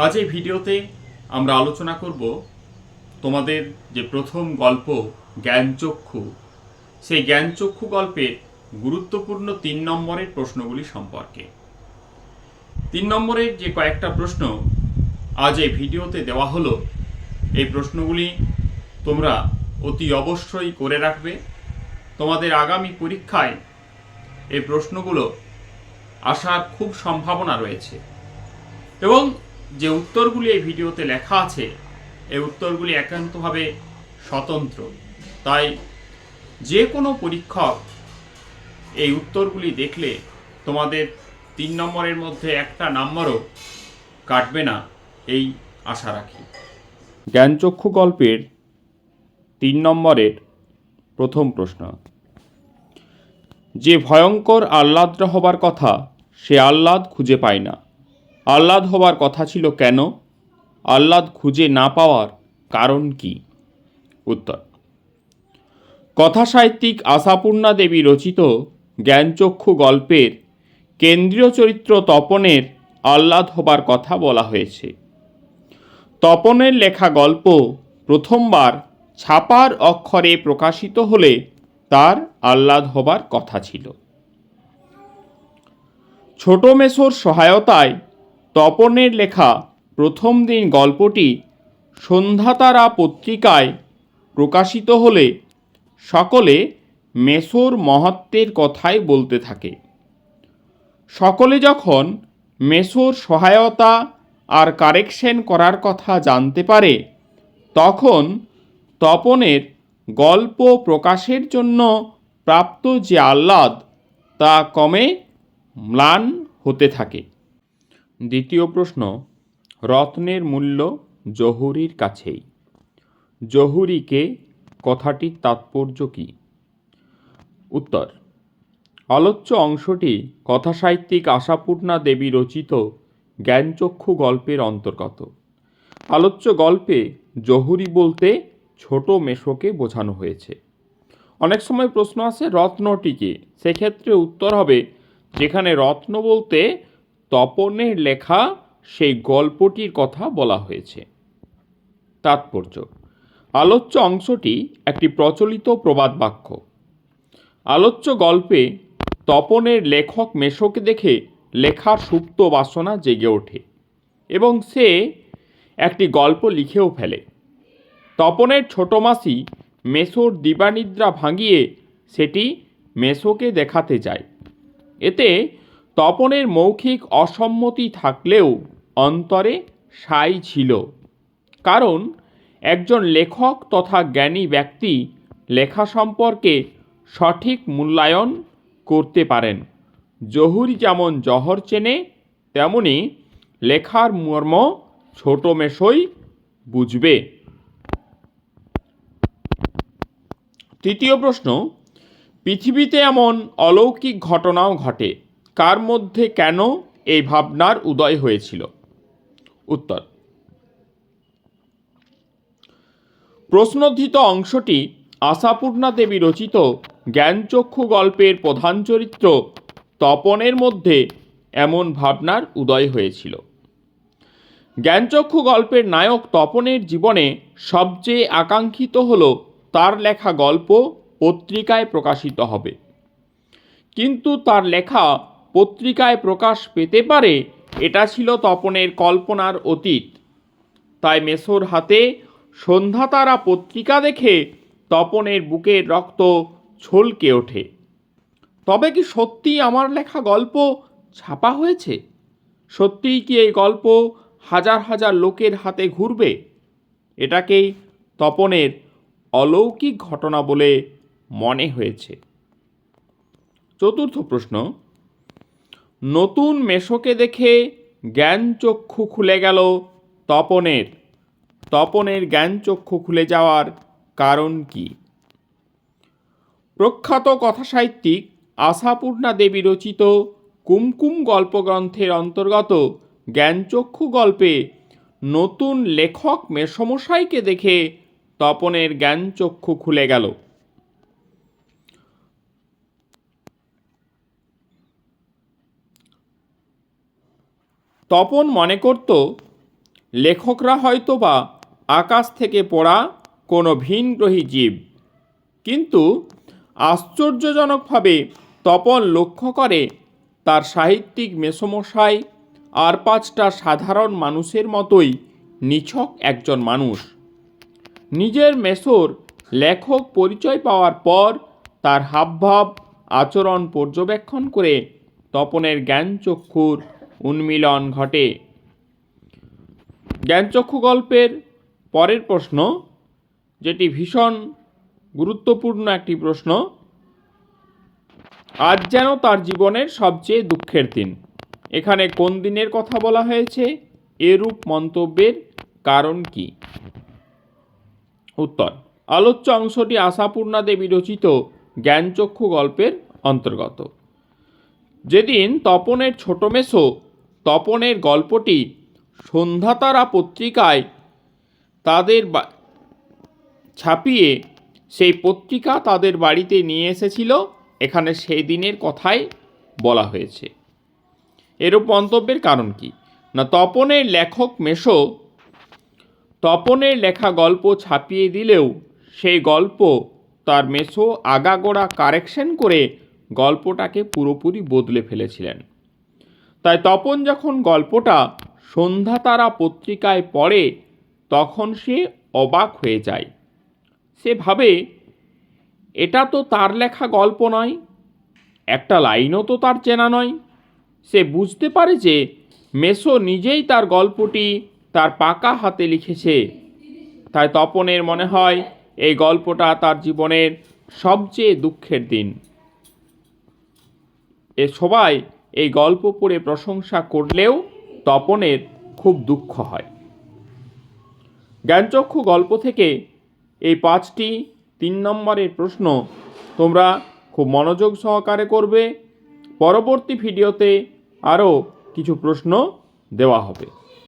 আজ এই ভিডিওতে আমরা আলোচনা করব তোমাদের যে প্রথম গল্প, জ্ঞানচক্ষু। সেই জ্ঞানচক্ষু গল্পের গুরুত্বপূর্ণ তিন নম্বরের প্রশ্নগুলি সম্পর্কে। তিন নম্বরের যে কয়েকটা প্রশ্ন আজ এই ভিডিওতে দেওয়া হলো, এই প্রশ্নগুলি তোমরা অতি অবশ্যই করে রাখবে। তোমাদের আগামী পরীক্ষায় এই প্রশ্নগুলো আসার খুব সম্ভাবনা রয়েছে। এবং যে উত্তরগুলি এই ভিডিওতে লেখা আছে, এই উত্তরগুলি একান্তভাবে স্বতন্ত্র। তাই যে কোনো পরীক্ষক এই উত্তরগুলি দেখলে তোমাদের তিন নম্বরের মধ্যে একটা নাম্বারও কাটবে না, এই আশা রাখি। জ্ঞানচক্ষু গল্পের তিন নম্বরের প্রথম প্রশ্ন। যে ভয়ঙ্কর আহ্লাদ্র হবার কথা, সে আহ্লাদ খুঁজে পায় না। আহ্লাদ হবার কথা ছিল কেন? আহ্লাদ খুঁজে না পাওয়ার কারণ কি? উত্তর। কথাসাহিত্যিক আশাপূর্ণা দেবী রচিত জ্ঞানচক্ষু গল্পের কেন্দ্রীয় চরিত্র তপনের আহ্লাদ হবার কথা বলা হয়েছে। তপনের লেখা গল্প প্রথমবার ছাপার অক্ষরে প্রকাশিত হলে তার আহ্লাদ হবার কথা ছিল। ছোট মেসোর সহায়তায় তপনের লেখা প্রথম দিন গল্পটি সন্ধ্যাতারা পত্রিকায় প্রকাশিত হলে সকলে মেসোর মহত্বের কথাই বলতে থাকে। সকলে যখন মেসোর সহায়তা আর কারেকশন করার কথা জানতে পারে, তখন তপনের গল্প প্রকাশের জন্য প্রাপ্ত যে আহ্লাদ তা কমে ম্লান হতে থাকে। দ্বিতীয় প্রশ্ন, রত্নের মূল্য জহুরির কাছেই। জহুরিকে কথাটির তাৎপর্য কী? উত্তর, আলোচ্য অংশটি কথাসাহিত্যিক আশাপূর্ণা দেবী রচিত জ্ঞানচক্ষু গল্পের অন্তর্গত। আলোচ্য গল্পে জহুরি বলতে ছোট মেশোকে বোঝানো হয়েছে। অনেক সময় প্রশ্ন আসে রত্নটিকে, সেক্ষেত্রে উত্তর হবে, যেখানে রত্ন বলতে তপনের লেখা সেই গল্পটির কথা বলা হয়েছে। তাৎপর্য, আলোচ্য অংশটি একটি প্রচলিত প্রবাদ বাক্য। আলোচ্য গল্পে তপনের লেখক মেশোকে দেখে লেখার সুপ্ত বাসনা জেগে ওঠে এবং সে একটি গল্প লিখেও ফেলে। তপনের ছোট মাসি মেসোর দিবানিদ্রা ভাঙিয়ে সেটি মেসোকে দেখাতে যায়। এতে তপনের মৌখিক অসম্মতি থাকলেও অন্তরে সাই ছিল। কারণ একজন লেখক তথা জ্ঞানী ব্যক্তি লেখা সম্পর্কে সঠিক মূল্যায়ন করতে পারেন। জহুরি যেমন জহর চেনে, তেমনি লেখার মর্ম ছোট মেশই বুঝবে। তৃতীয় প্রশ্ন, পৃথিবীতে এমন অলৌকিক ঘটনাও ঘটে। কার মধ্যে কেন এই ভাবনার উদয় হয়েছিল? উত্তর। প্রশ্নোদ্ধৃত অংশটি আশাপূর্ণা দেবী রচিত জ্ঞানচক্ষু গল্পের প্রধান চরিত্র তপনের মধ্যে এমন ভাবনার উদয় হয়েছিল। জ্ঞানচক্ষু গল্পের নায়ক তপনের জীবনে সবচেয়ে আকাঙ্ক্ষিত হল তার লেখা গল্প পত্রিকায় প্রকাশিত হবে। কিন্তু তার লেখা পত্রিকায় প্রকাশ পেতে পারে, এটা ছিল তপনের কল্পনার অতীত। তাই মেসোর হাতে সন্ধ্যাতারা পত্রিকা দেখে তপনের বুকের রক্ত ছলকে ওঠে। তবে কি সত্যি আমার লেখা গল্প ছাপা হয়েছে? সত্যিই কি এই গল্প হাজার হাজার লোকের হাতে ঘুরবে? এটাকেই তপনের অলৌকিক ঘটনা বলে মনে হয়েছে। চতুর্থ প্রশ্ন নতুন মেশোকে দেখে জ্ঞানচক্ষু খুলে গেল তপনের। তপনের জ্ঞানচক্ষু খুলে যাওয়ার কারণ কি? প্রখ্যাত কথাসাহিত্যিক আশাপূর্ণা দেবী রচিত কুমকুম গল্পগ্রন্থের অন্তর্গত জ্ঞানচক্ষু গল্পে নতুন লেখক মেসমশাইকে দেখে তপনের জ্ঞানচক্ষু খুলে গেল। তপন মনে করত, লেখকরা হয়তো বা আকাশ থেকে পড়া কোনো ভিনগ্রহী জীব। কিন্তু আশ্চর্যজনকভাবে তপন লক্ষ্য করে, তার সাহিত্যিক মেসমশাই আর পাঁচটা সাধারণ মানুষের মতোই নিছক একজন মানুষ। নিজের মেসোর লেখক পরিচয় পাওয়ার পর তার হাবভাব, আচরণ পর্যবেক্ষণ করে তপনের জ্ঞানচক্ষুর উন্মিলন ঘটে। জ্ঞানচক্ষু গল্পের পরের প্রশ্ন, যেটি ভীষণ গুরুত্বপূর্ণ একটি প্রশ্ন, আজ যেন তার জীবনের সবচেয়ে দুঃখের দিন। এখানে কোন দিনের কথা বলা হয়েছে? এরূপ মন্তব্যের কারণ কি? উত্তর, আলোচ্য অংশটি আশাপূর্ণা দেবী রচিত জ্ঞানচক্ষু গল্পের অন্তর্গত। যেদিন তপনের ছোট মেসো তপনের গল্পটি সন্ধ্যাতারা পত্রিকায় তাদের ছাপিয়ে সেই পত্রিকা তাদের বাড়িতে নিয়ে এসেছিল। এখানে সেই দিনের কথাই বলা হয়েছে। এরূপ মন্তব্যের কারণ কি? না, তপনের লেখক মেশো তপনের লেখা গল্প ছাপিয়ে দিলেও সেই গল্প তার মেসো আগাগোড়া কারেকশন করে গল্পটাকে পুরোপুরি বদলে ফেলেছিলেন। তাই তপন যখন গল্পটা সন্ধ্যাতারা পত্রিকায় পড়ে, তখন সে অবাক হয়ে যায়। সে ভাবে, এটা তো তার লেখা গল্প নয়, একটা লাইনও তো তার চেনা নয়। সে বুঝতে পারে যে মেসো নিজেই তার গল্পটি তার পাকা হাতে লিখেছে। তাই তপনের মনে হয়, এই গল্পটা তার জীবনের সবচেয়ে দুঃখের দিন। এ সবাই এই গল্প পড়ে প্রশংসা করলেও তপনের খুব দুঃখ হয়। জ্ঞানচক্ষু গল্প থেকে এই পাঁচটি তিন নম্বরের প্রশ্ন তোমরা খুব মনোযোগ সহকারে করবে। পরবর্তী ভিডিওতে আরও কিছু প্রশ্ন দেওয়া হবে।